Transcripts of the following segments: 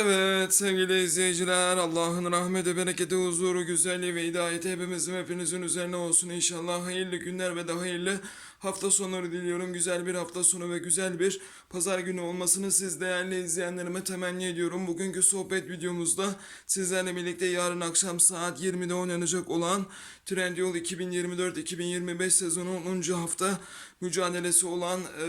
Evet sevgili izleyiciler Allah'ın rahmeti, bereketi, huzuru, güzelliği ve hidayeti hepimizin hepinizin üzerine olsun inşallah. Hayırlı günler ve de hayırlı hafta sonları diliyorum. Güzel bir hafta sonu ve güzel bir pazar günü olmasını siz değerli izleyenlerime temenni ediyorum. Bugünkü sohbet videomuzda sizlerle birlikte yarın akşam saat 20'de oynanacak olan Trendyol 2024-2025 sezonu 10. hafta mücadelesi olan e,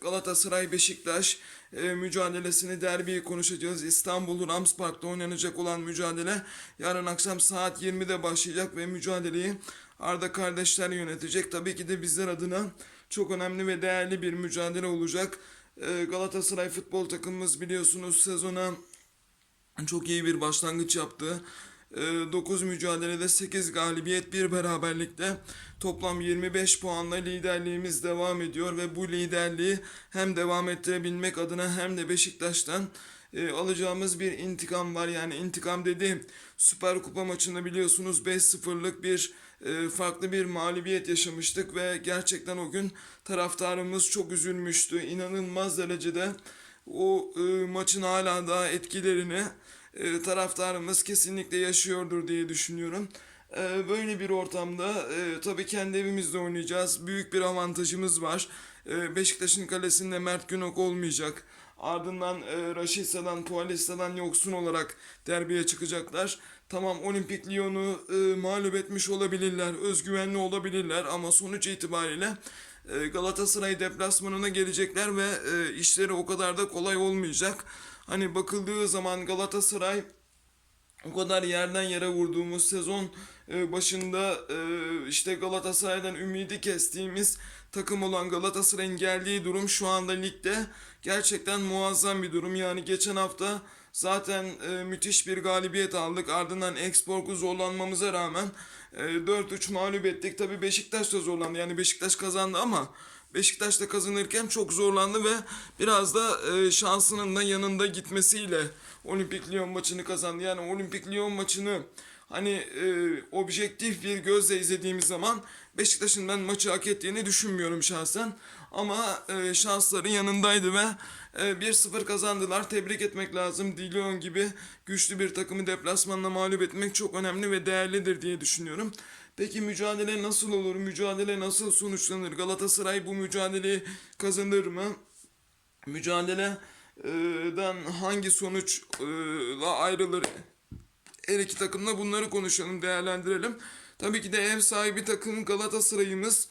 Galatasaray Beşiktaş e, mücadelesini derbiyi konuşacağız. İstanbul Rams Park'ta oynanacak olan mücadele yarın akşam saat 20'de başlayacak ve mücadeleyi Arda kardeşler yönetecek. Tabii ki de bizler adına çok önemli ve değerli bir mücadele olacak. E, Galatasaray futbol takımımız biliyorsunuz sezona çok iyi bir başlangıç yaptı. 9 mücadelede 8 galibiyet, bir beraberlikte toplam 25 puanla liderliğimiz devam ediyor ve bu liderliği hem devam ettirebilmek adına hem de Beşiktaş'tan e, alacağımız bir intikam var. Yani intikam dediğim Süper Kupa maçında biliyorsunuz 5-0'lık bir e, farklı bir mağlubiyet yaşamıştık ve gerçekten o gün taraftarımız çok üzülmüştü. İnanılmaz derecede o e, maçın hala daha etkilerini e, taraftarımız kesinlikle yaşıyordur diye düşünüyorum. E, böyle bir ortamda e, tabii kendi evimizde oynayacağız. Büyük bir avantajımız var. E, Beşiktaş'ın kalesinde Mert Günok olmayacak. Ardından e, Raşitsa'dan, Tuvalista'dan yoksun olarak derbiye çıkacaklar. Tamam Olimpik Lyon'u e, mağlup etmiş olabilirler, özgüvenli olabilirler ama sonuç itibariyle e, Galatasaray deplasmanına gelecekler ve e, işleri o kadar da kolay olmayacak. Hani bakıldığı zaman Galatasaray o kadar yerden yere vurduğumuz sezon e, başında e, işte Galatasaray'dan ümidi kestiğimiz takım olan Galatasaray'ın geldiği durum şu anda ligde gerçekten muazzam bir durum. Yani geçen hafta zaten e, müthiş bir galibiyet aldık. Ardından Export'u zorlanmamıza rağmen e, 4-3 mağlup ettik. Tabii Beşiktaş da zorlandı. Yani Beşiktaş kazandı ama Beşiktaş da kazanırken çok zorlandı ve biraz da şansının da yanında gitmesiyle Olimpik Lyon maçını kazandı. Yani Olimpik Lyon maçını hani e, objektif bir gözle izlediğimiz zaman Beşiktaş'ın ben maçı hak ettiğini düşünmüyorum şahsen. Ama e, şansları yanındaydı ve e, 1-0 kazandılar. Tebrik etmek lazım. Lyon gibi güçlü bir takımı deplasmanla mağlup etmek çok önemli ve değerlidir diye düşünüyorum. Peki mücadele nasıl olur? Mücadele nasıl sonuçlanır? Galatasaray bu mücadeleyi kazanır mı? Mücadeleden hangi sonuçla ayrılır? Her iki takımla bunları konuşalım, değerlendirelim. Tabii ki de ev sahibi takım Galatasaray'ımız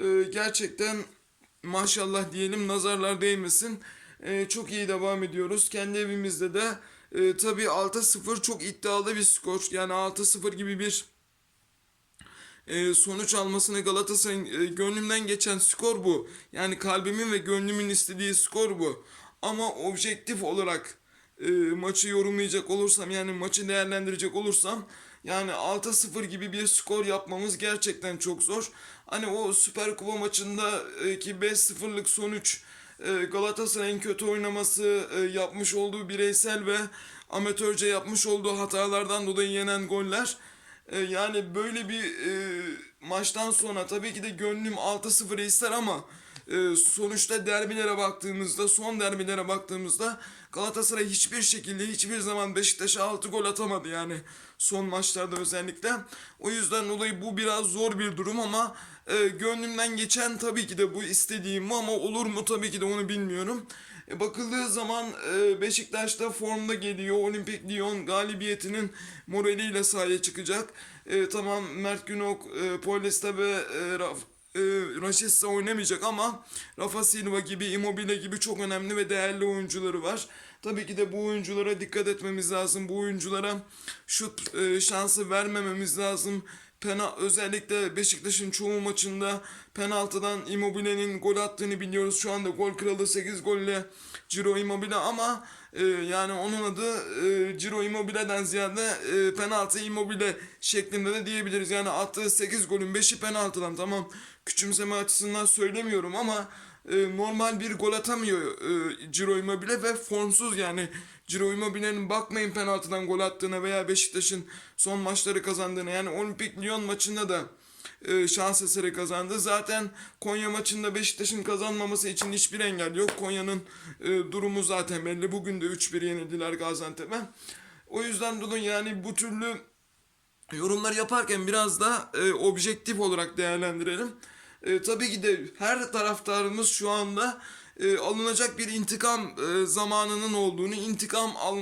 e, gerçekten maşallah diyelim nazarlar değmesin. E, çok iyi devam ediyoruz. Kendi evimizde de e, tabii 6-0 çok iddialı bir skor. Yani 6-0 gibi bir sonuç almasını Galatasaray'ın gönlümden geçen skor bu. Yani kalbimin ve gönlümün istediği skor bu. Ama objektif olarak e, maçı yorumlayacak olursam yani maçı değerlendirecek olursam yani 6-0 gibi bir skor yapmamız gerçekten çok zor. Hani o Süper Kupa maçında e, ki 5-0'lık sonuç e, Galatasaray'ın kötü oynaması, e, yapmış olduğu bireysel ve amatörce yapmış olduğu hatalardan dolayı yenen goller yani böyle bir maçtan sonra tabii ki de gönlüm 6-0 ister ama e, sonuçta derbilere baktığımızda, son derbilere baktığımızda Galatasaray hiçbir şekilde hiçbir zaman Beşiktaş'a 6 gol atamadı yani son maçlarda özellikle. O yüzden dolayı bu biraz zor bir durum ama e, gönlümden geçen tabii ki de bu istediğim bu ama olur mu tabii ki de onu bilmiyorum. E, bakıldığı zaman e, Beşiktaş'ta formda geliyor. Olimpik Lyon galibiyetinin moraliyle sahaya çıkacak. E, tamam Mert Günok, e, Paulista ve e, Raf, e, Rashica oynamayacak ama Rafa Silva gibi, Immobile gibi çok önemli ve değerli oyuncuları var. Tabii ki de bu oyunculara dikkat etmemiz lazım. Bu oyunculara şut e, şansı vermememiz lazım. Pena özellikle Beşiktaş'ın çoğu maçında penaltıdan Immobile'nin gol attığını biliyoruz. Şu anda gol kralı 8 golle Ciro Immobile ama e, yani onun adı e, Ciro Immobile'den ziyade e, penaltı Immobile şeklinde de diyebiliriz. Yani attığı 8 golün 5'i penaltıdan tamam küçümseme açısından söylemiyorum ama e, normal bir gol atamıyor e, Ciro Immobile ve formsuz yani Ciro Immobile'nin bakmayın penaltıdan gol attığına veya Beşiktaş'ın son maçları kazandığına yani Olimpik Lyon maçında da e, şans eseri kazandı. Zaten Konya maçında Beşiktaş'ın kazanmaması için hiçbir engel yok. Konya'nın e, durumu zaten belli. Bugün de 3-1 yenildiler Gaziantep'e. O yüzden dolayı yani bu türlü yorumları yaparken biraz da e, objektif olarak değerlendirelim. E, tabii ki de her taraftarımız şu anda e, alınacak bir intikam e, zamanının olduğunu, intikam al,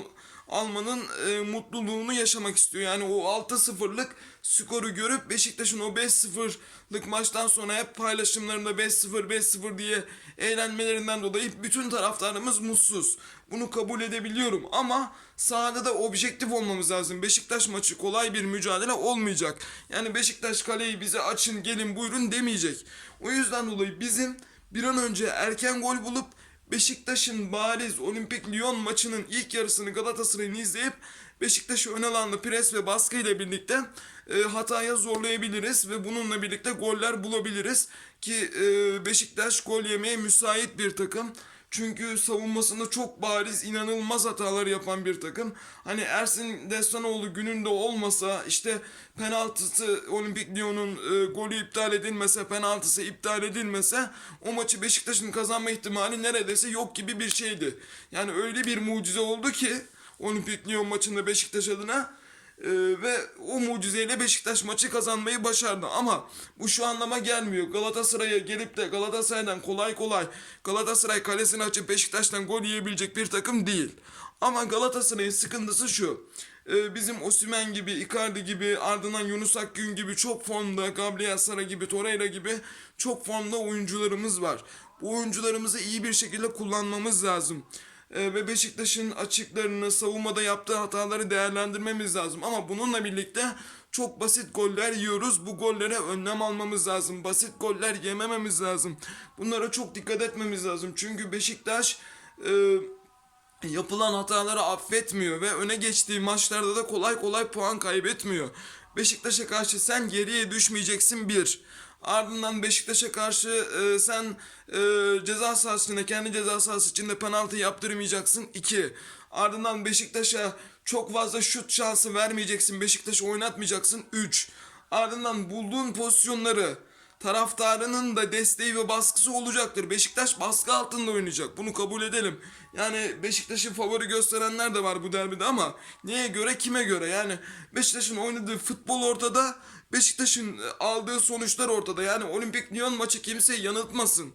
almanın e, mutluluğunu yaşamak istiyor. Yani o 6-0'lık skoru görüp Beşiktaş'ın o 5-0'lık maçtan sonra hep paylaşımlarında 5-0 5-0 diye eğlenmelerinden dolayı bütün taraftarımız mutsuz. Bunu kabul edebiliyorum ama sahada da objektif olmamız lazım. Beşiktaş maçı kolay bir mücadele olmayacak. Yani Beşiktaş kaleyi bize açın gelin buyurun demeyecek. O yüzden dolayı bizim bir an önce erken gol bulup Beşiktaş'ın bariz Olimpik Lyon maçının ilk yarısını Galatasaray'ın izleyip Beşiktaş'ı ön alanda pres ve baskı ile birlikte e, hataya zorlayabiliriz ve bununla birlikte goller bulabiliriz ki e, Beşiktaş gol yemeye müsait bir takım. Çünkü savunmasında çok bariz inanılmaz hatalar yapan bir takım. Hani Ersin Destanoğlu gününde olmasa işte penaltısı Olimpik Lyon'un e, golü iptal edilmese penaltısı iptal edilmese o maçı Beşiktaş'ın kazanma ihtimali neredeyse yok gibi bir şeydi. Yani öyle bir mucize oldu ki Olimpik Lyon maçında Beşiktaş adına ee, ve o mucizeyle Beşiktaş maçı kazanmayı başardı. Ama bu şu anlama gelmiyor. Galatasaray'a gelip de Galatasaray'dan kolay kolay Galatasaray kalesini açıp Beşiktaş'tan gol yiyebilecek bir takım değil. Ama Galatasaray'ın sıkıntısı şu. Ee, bizim Osimhen gibi, Icardi gibi, ardından Yunus Akgün gibi çok formda, Gabriel Sara gibi, Torreira gibi çok formda oyuncularımız var. Bu oyuncularımızı iyi bir şekilde kullanmamız lazım. Ee, ve Beşiktaş'ın açıklarını, savunmada yaptığı hataları değerlendirmemiz lazım. Ama bununla birlikte çok basit goller yiyoruz. Bu gollere önlem almamız lazım. Basit goller yemememiz lazım. Bunlara çok dikkat etmemiz lazım. Çünkü Beşiktaş e, yapılan hataları affetmiyor ve öne geçtiği maçlarda da kolay kolay puan kaybetmiyor. Beşiktaş'a karşı sen geriye düşmeyeceksin bir. Ardından Beşiktaş'a karşı e, sen e, ceza sahasında kendi ceza sahası içinde penaltı yaptırmayacaksın. 2. Ardından Beşiktaş'a çok fazla şut şansı vermeyeceksin. Beşiktaş'ı oynatmayacaksın. 3. Ardından bulduğun pozisyonları taraftarının da desteği ve baskısı olacaktır. Beşiktaş baskı altında oynayacak. Bunu kabul edelim. Yani Beşiktaş'ı favori gösterenler de var bu derbide ama neye göre kime göre? Yani Beşiktaş'ın oynadığı futbol ortada. Beşiktaş'ın aldığı sonuçlar ortada. Yani Olimpik Lyon maçı kimseyi yanıltmasın.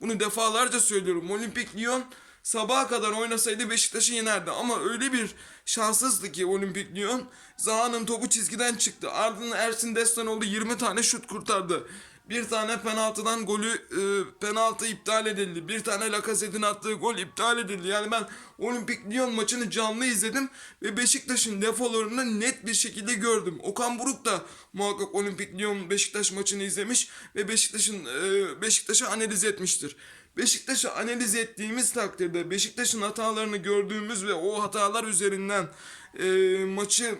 Bunu defalarca söylüyorum. Olimpik Lyon sabaha kadar oynasaydı Beşiktaş'ı yenerdi. Ama öyle bir şanssızdı ki Olimpik Lyon. Zaha'nın topu çizgiden çıktı. Ardından Ersin Destanoğlu 20 tane şut kurtardı. Bir tane penaltıdan golü e, penaltı iptal edildi. Bir tane Lacazette'in attığı gol iptal edildi. Yani ben Olimpik Lyon maçını canlı izledim ve Beşiktaş'ın defolarını net bir şekilde gördüm. Okan Buruk da muhakkak Olimpik Lyon Beşiktaş maçını izlemiş ve Beşiktaş'ın e, Beşiktaş'ı analiz etmiştir. Beşiktaş'ı analiz ettiğimiz takdirde Beşiktaş'ın hatalarını gördüğümüz ve o hatalar üzerinden e, maçı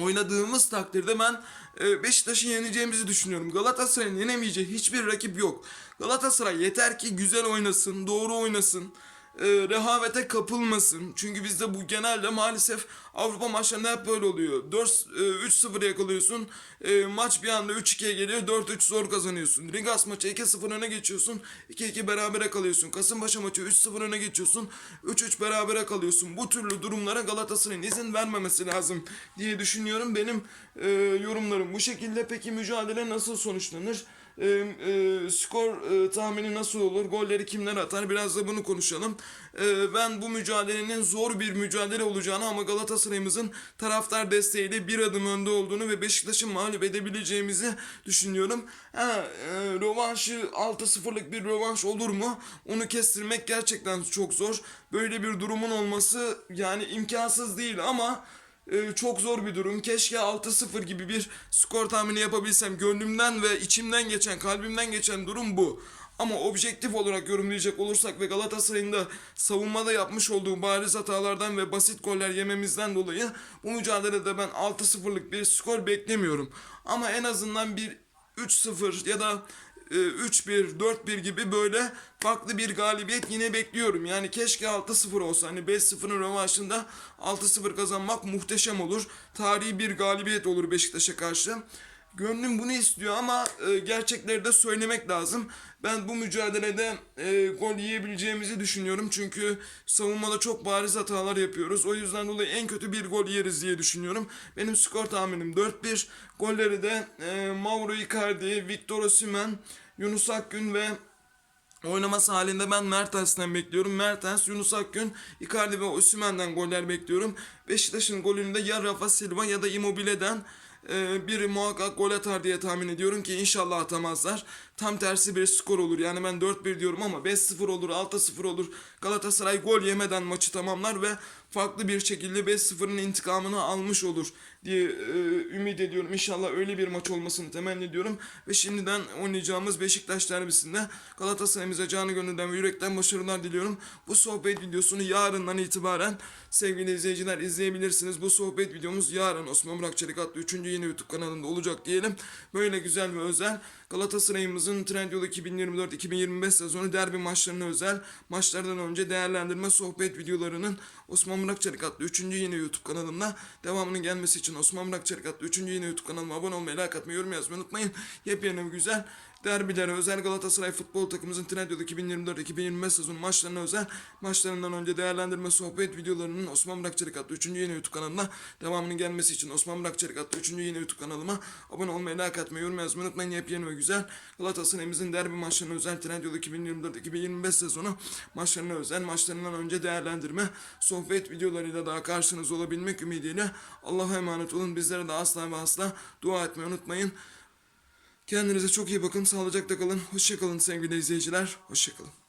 oynadığımız takdirde ben Beşiktaş'ı yeneceğimizi düşünüyorum. Galatasaray'ın yenemeyeceği hiçbir rakip yok. Galatasaray yeter ki güzel oynasın, doğru oynasın, e, rehavete kapılmasın. Çünkü bizde bu genelde maalesef Avrupa maçlarında hep böyle oluyor. 4 e, 3-0 yakalıyorsun. E, maç bir anda 3-2'ye geliyor. 4-3 zor kazanıyorsun. Rigas maçı 2-0 öne geçiyorsun. 2-2 berabere kalıyorsun. Kasımpaşa maçı 3-0 öne geçiyorsun. 3-3 berabere kalıyorsun. Bu türlü durumlara Galatasaray'ın izin vermemesi lazım diye düşünüyorum. Benim e, yorumlarım bu şekilde. Peki mücadele nasıl sonuçlanır? E, e, skor e, tahmini nasıl olur? Golleri kimler atar? Biraz da bunu konuşalım. E, ben bu mücadelenin zor bir mücadele olacağını ama Galatasaray'ımızın taraftar desteğiyle bir adım önde olduğunu ve Beşiktaş'ı mağlup edebileceğimizi düşünüyorum. Ha, e, rövanşı 6-0'lık bir rövanş olur mu? Onu kestirmek gerçekten çok zor. Böyle bir durumun olması yani imkansız değil ama ee, çok zor bir durum. Keşke 6-0 gibi bir skor tahmini yapabilsem. Gönlümden ve içimden geçen, kalbimden geçen durum bu. Ama objektif olarak yorumlayacak olursak ve Galatasaray'ın da savunmada yapmış olduğu bariz hatalardan ve basit goller yememizden dolayı bu mücadelede ben 6-0'lık bir skor beklemiyorum. Ama en azından bir 3-0 ya da 3-1, 4-1 gibi böyle farklı bir galibiyet yine bekliyorum. Yani keşke 6-0 olsa. Hani 5-0'ın rövanşında 6-0 kazanmak muhteşem olur. Tarihi bir galibiyet olur Beşiktaş'a karşı. Gönlüm bunu istiyor ama e, gerçekleri de söylemek lazım. Ben bu mücadelede e, gol yiyebileceğimizi düşünüyorum. Çünkü savunmada çok bariz hatalar yapıyoruz. O yüzden dolayı en kötü bir gol yeriz diye düşünüyorum. Benim skor tahminim 4-1. Golleri de e, Mauro Icardi, Victor Osimhen, Yunus Akgün ve Oynaması halinde ben Mertens'ten bekliyorum. Mertens, Yunus Akgün, Icardi ve Osimhen'den goller bekliyorum. Beşiktaş'ın golünü de ya Rafa Silva ya da Immobile'den e, biri muhakkak gol atar diye tahmin ediyorum ki inşallah atamazlar. Tam tersi bir skor olur. Yani ben 4-1 diyorum ama 5-0 olur, 6-0 olur. Galatasaray gol yemeden maçı tamamlar ve farklı bir şekilde 5-0'ın intikamını almış olur diye e, ümit ediyorum. İnşallah öyle bir maç olmasını temenni ediyorum. Ve şimdiden oynayacağımız Beşiktaş derbisinde Galatasaray'ımıza canı gönülden ve yürekten başarılar diliyorum. Bu sohbet videosunu yarından itibaren sevgili izleyiciler izleyebilirsiniz. Bu sohbet videomuz yarın Osman Burak Çelik adlı 3. yeni YouTube kanalında olacak diyelim. Böyle güzel ve özel Galatasaray'ımızın Trendyol 2024-2025 sezonu derbi maçlarına özel maçlardan önce değerlendirme sohbet videolarının Osman Burak Çelik adlı 3. yeni YouTube kanalımda devamının gelmesi için Osman Burak Çelik adlı 3. yeni YouTube kanalıma abone olmayı, like atmayı, yorum yazmayı unutmayın. Yepyeni güzel derbilere özel Galatasaray futbol takımımızın Trendyol 2024-2025 sezonu maçlarına özel maçlarından önce değerlendirme sohbet videolarının Osman Burak Çelik adlı 3. yeni YouTube kanalına devamının gelmesi için Osman Burak Çelik adlı 3. yeni YouTube kanalıma abone olmayı, like atmayı, yorum yazmayı unutmayın. Yepyeni ve güzel Galatasaray'ımızın derbi maçlarına özel Trendyol 2024-2025 sezonu maçlarına özel maçlarından önce değerlendirme sohbet videolarıyla daha karşınızda olabilmek ümidiyle Allah'a emanet olun. Bizlere de asla ve asla dua etmeyi unutmayın. Kendinize çok iyi bakın. Sağlıcakla kalın. Hoşçakalın sevgili izleyiciler. Hoşçakalın.